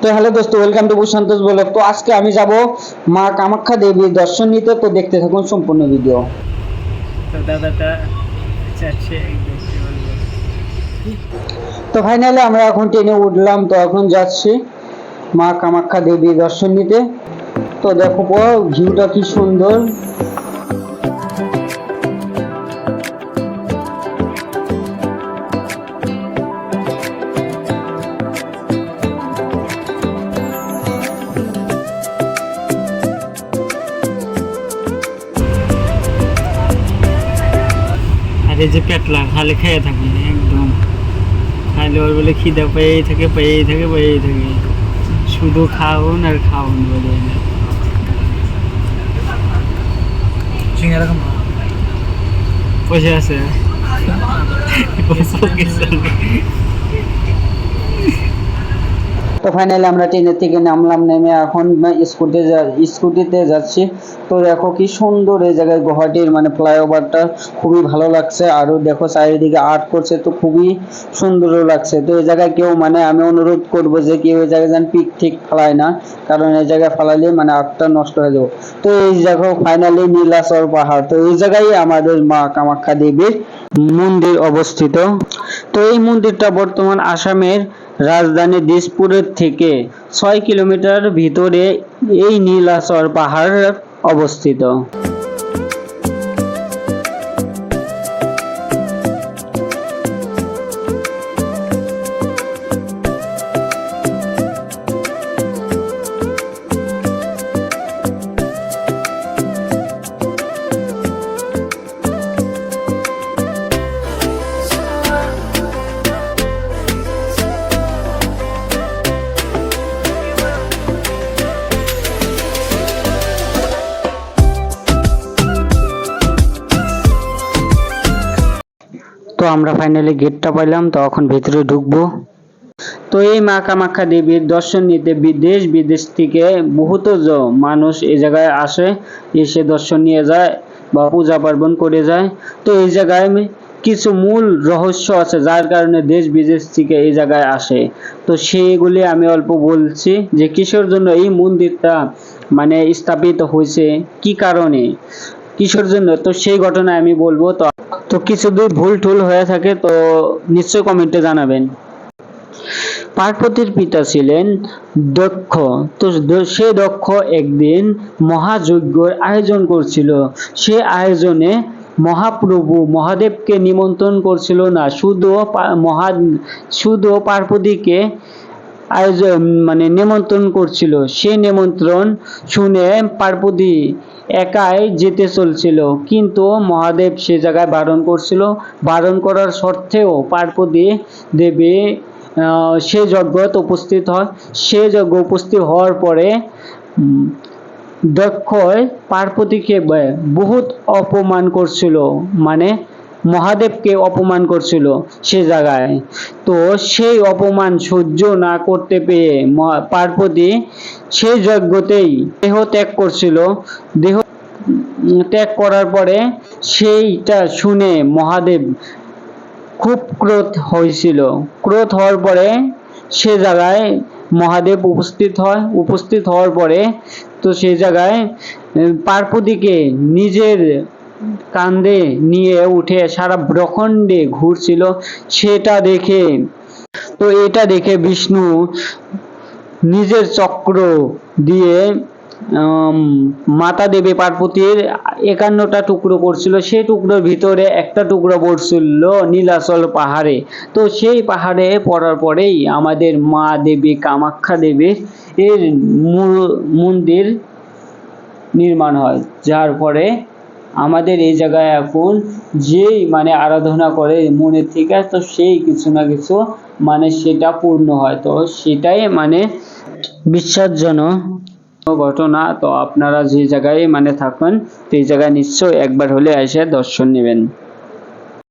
তো হ্যালো দোস্ত welcome to Santosh blog তো আজকে আমি যাব মা কামাখ্যা দেবীর দর্শন নিতে। তো দেখতে থাকুন সম্পূর্ণ ভিডিও তো দাদাটা চাচ্ছে তো ফাইনালি আমরা এখন ট্রেনে উঠলাম। তো এখন যাচ্ছি মা কামাখ্যা দেবীর দর্শন নিতে। তো দেখো ভিউটা কি সুন্দর। এই যে পেটলা খালি খেয়ে থাকে একদম। খাইলে ওর বলে খিদে পেয়েই থাকে পেয়েই থাকে পেয়েই থাকে। শুধু খাওন আর খাওন বলে। পয়সা আছে। তো ফাইনালি আমরা ট্রেনের থেকে নামলাম নেমে এখন স্কুটি স্কুটিতে যাচ্ছি। তো দেখো কি সুন্দর এই জায়গায় গুয়াহাটির মানে ফ্লাইওভারটা খুবই ভালো লাগছে। আরও দেখো চারিদিকে আর্ট করছে তো খুবই সুন্দরও লাগছে। তো এই জায়গায় কেউ মানে আমি অনুরোধ করব যে কেউ এই জায়গায় যেন পিক ঠিক ফেলায় না, কারণ এই জায়গায় ফেলালে মানে আর্টটা নষ্ট হয়ে যাবে। তো এই দেখো ফাইনালি নীলাচল পাহাড়। তো এই জায়গায় আমাদের মা কামাখ্যা দেবীর মন্দির অবস্থিত। তো এই মন্দিরটা বর্তমান আসামের রাজধানী দিসপুরের থেকে ছয় কিলোমিটার ভিতরে এই নীলাচল পাহাড় অবস্থিত। তো আমরা ফাইনালি গেটটা পাইলাম, তো এখন ভিতরে ঢুকবো। তো এই মা কামাখ্যা দেবীর দর্শন নিতে বিদেশ বিদেশ থেকে বহুত মানুষ এই জায়গায় আসে, এসে দর্শন নিয়ে যায় বা পূজা পার্বণ করে যায়। তো এই জায়গায় কিছু মূল রহস্য আছে, যার কারণে দেশ, বিদেশ থেকে এই জায়গায় আসে। তো সেগুলি আমি অল্প বলছি যে কিসের জন্য এই মন্দিরটা মানে স্থাপিত হয়েছে, কি কারণে? কিসের জন্য। তো সেই ঘটনা আমি বলব, তো তো কিছু যদি ভুল টুল হয়ে থাকে, তো নিশ্চয়ই কমেন্টে জানাবেন। পার্বতীর পিতা ছিলেন দক্ষ। তো সে দক্ষ একদিন মহাযজ্ঞর আয়োজন করছিল। সে আয়োজনে মহাপ্রভু মহাদেবকে নিমন্ত্রণ করছিল না। শুধু মহা, শুধু পার্বতীকে আয়োজন মানে নিমন্ত্রণ করছিল। সে নিমন্ত্রণ শুনে পার্বতী একাই যেতে চলছিল। কিন্তু মহাদেব সে জায়গায় বারণ করছিল। বারণ করার সত্ত্বেও পার্বতী দেবী সে যজ্ঞত উপস্থিত হয়। সে যজ্ঞ উপস্থিত হওয়ার পরে দক্ষ পার্বতীকে বহুত অপমান করছিল। মানে মহাদেবকে অপমান করছিল সে জায়গায়। তো সেই অপমান সহ্য না করতে পেরে পার্বতী সেই যজ্ঞতেই দেহ ত্যাগ করছিল। দেহ ত্যাগ করার পরে সেইটা শুনে মহাদেব খুব ক্রোধ হয়েছিল। ক্রোধ হওয়ার পরে সে জায়গায় মহাদেব উপস্থিত হয়। উপস্থিত হওয়ার পরে তো সেই জায়গায় পার্বতীকে নিজের কান্দে, নিয়ে উঠে সারা ব্রহ্মাণ্ডে ঘুরছিল, সেটা দেখে। তো এটা দেখে বিষ্ণু নিজের চক্র দিয়ে মাতা দেবী পার্বতীর একান্নটা টুকরো করছিল, সেই টুকরোর ভিতরে একটা টুকরো পড়ছিল নীলাচল পাহাড়ে। তো সেই পাহাড়ে পড়ার পরেই আমাদের মা দেবী কামাখ্যা দেবীর এর মন্দির নির্মাণ হয়, যার পরে আমাদের এই জায়গায় এখন যেই মানে আরাধনা করে মনের থেকে, তো সেই কিছু না কিছু মানে সেটা পূর্ণ হয়। তো সেটাই মানে বিশ্বাসজনক ঘটনা। তো আপনারা যে জায়গায় মানে থাকেন সেই জায়গায় নিশ্চয়ই একবার হলে এসে দর্শন নেবেন।